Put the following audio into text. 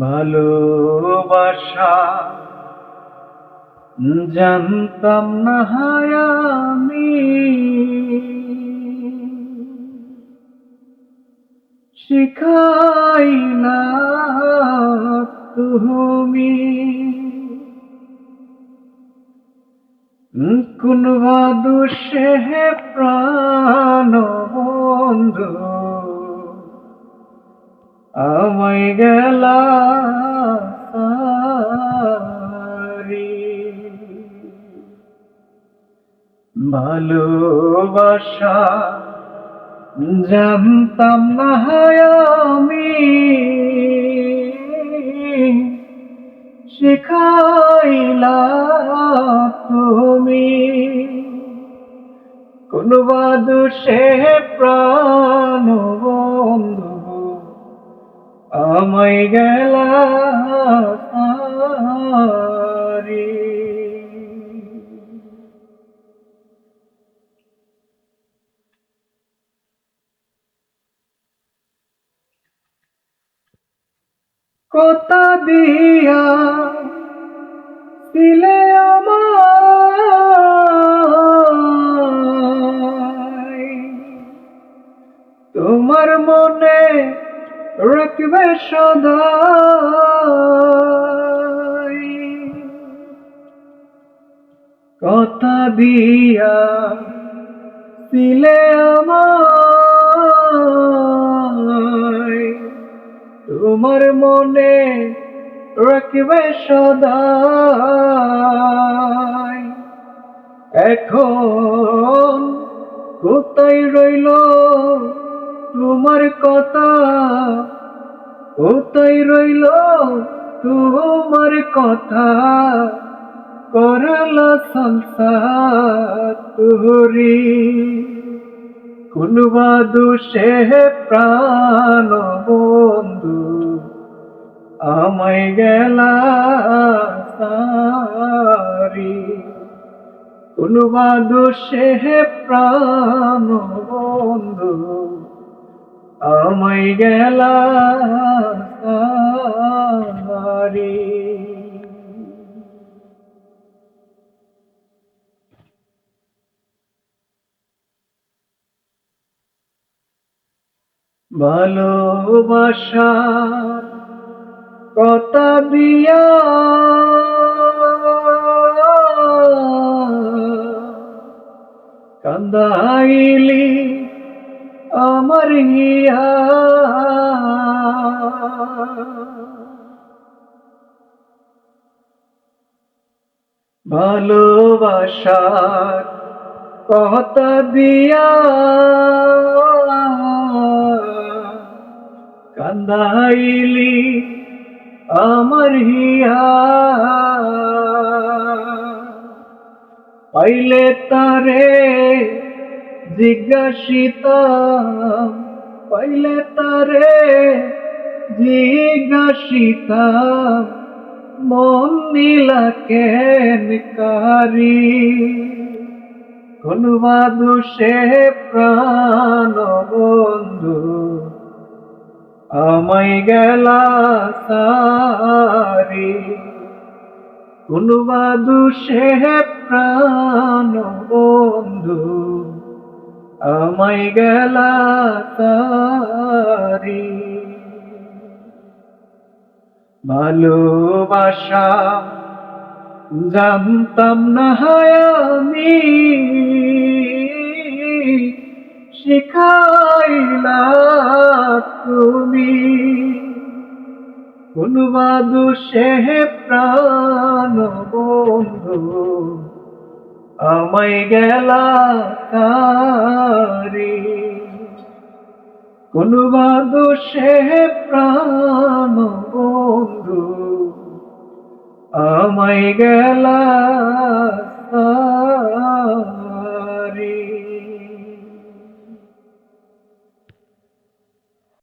ভালোবাসা জানতাম না হায় আমি। শিখাই না তুমি। কোন বাদুষে প্রাণ বন্ধু। আমায় গেলা ভালোবাসা জানতাম না আমি। শিখাইলা তুমি। কোন বাদুষে প্রাণ বন্ধু আমায় গেলা। কথা দিয়া দিলে আমায় তোমার মনে রাখবে সদা কথা দিয়া দিলে আমায়। তোমার মনে রাখবে সদা এখন কোথায় রইল তোমার কথা। ও তাই রইল তোমার কথা। করলা সংসার তুহরি। কোন বাদুষে প্রাণ বন্ধু আমায় গেলা সারি। কোন বাদুষে প্রাণ বন্ধু আমায় গেলা সারি ভালোবাসার কথা দিয়া কান্দাইলি আমার হিয়া ভালোবাসার কথা দিয়া কান্দাইলি আমার হিয়া পাইলে তারে জিজ্ঞাসিতাম পাইলে তারে জিজ্ঞাসিতাম মন নীলা কেন কারি? কোন বাদুষে প্রাণ বন্ধু আমায় গেলা সারি? কোন বাদুষে প্রাণ বন্ধু আমায় গেলা সারি ভালোবাসা জানতাম না হয় আমি। শিখাইলা তুমি। কোন বাদুষে প্রাণ বন্ধু আমায় গেলা তারি। কোনোবা দোষে প্রাণ বন্ধু আমায় গেলা